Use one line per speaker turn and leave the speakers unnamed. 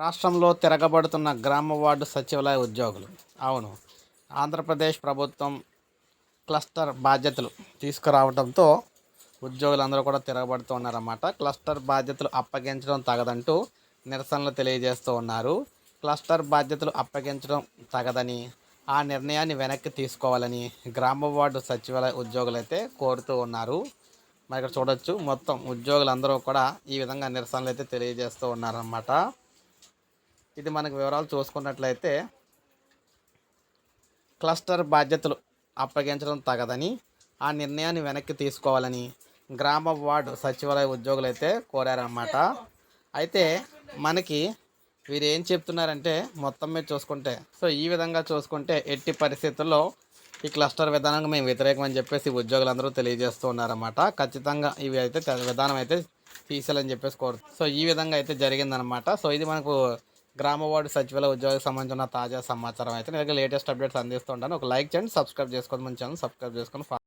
రాష్ట్రంలో తిరగబడుతున్న గ్రామ వార్డు సచివాలయ ఉద్యోగులు. అవును. ఆంధ్రప్రదేశ్ ప్రభుత్వం క్లస్టర్ బాధ్యతలు తీసుకురావడంతో ఉద్యోగులందరూ కూడా తిరగబడుతూ ఉన్నారన్నమాట. క్లస్టర్ బాధ్యతలు అప్పగించడం తగదంటూ నిరసనలు తెలియజేస్తూ ఉన్నారు. క్లస్టర్ బాధ్యతలు అప్పగించడం తగదని ఆ నిర్ణయాన్ని వెనక్కి తీసుకోవాలని గ్రామ వార్డు సచివాలయ ఉద్యోగులైతే కోరుతూ ఉన్నారు. మరి ఇక్కడ చూడొచ్చు మొత్తం ఉద్యోగులందరూ కూడా ఈ విధంగా నిరసనలు అయితే తెలియజేస్తూ ఉన్నారన్నమాట. ఇది మనకు వివరాలు చూసుకున్నట్లయితే క్లస్టర్ బాధ్యతలు అప్పగించడం తగదని ఆ నిర్ణయాన్ని వెనక్కి తీసుకోవాలని గ్రామ వార్డు సచివాలయ ఉద్యోగులు అయితే కోరారన్నమాట. అయితే మనకి వీరు ఏం చెప్తున్నారంటే మొత్తం మీద చూసుకుంటే సో ఈ విధంగా చూసుకుంటే ఎట్టి పరిస్థితుల్లో ఈ క్లస్టర్ విధానానికి మేము వ్యతిరేకం అని చెప్పేసి ఉద్యోగులందరూ తెలియజేస్తూ ఉన్నారన్నమాట. ఖచ్చితంగా ఇవి అయితే విధానం అయితే తీసేయాలని చెప్పేసి కోరు సో ఈ విధంగా అయితే జరిగిందనమాట సో ఇది మనకు గ్రామ వార్డు సచివాలయ ఉద్యోగాలకు సంబంధించిన తాజా సమాచారం అయితే నేను లేటెస్ట్ అప్డేట్స్ అందిస్తుంటాను ఒక లైక్ చేయండి సబ్స్క్రైబ్ చేసుకోండి మన ఛానల్ సబ్స్క్రైబ్ చేసుకొని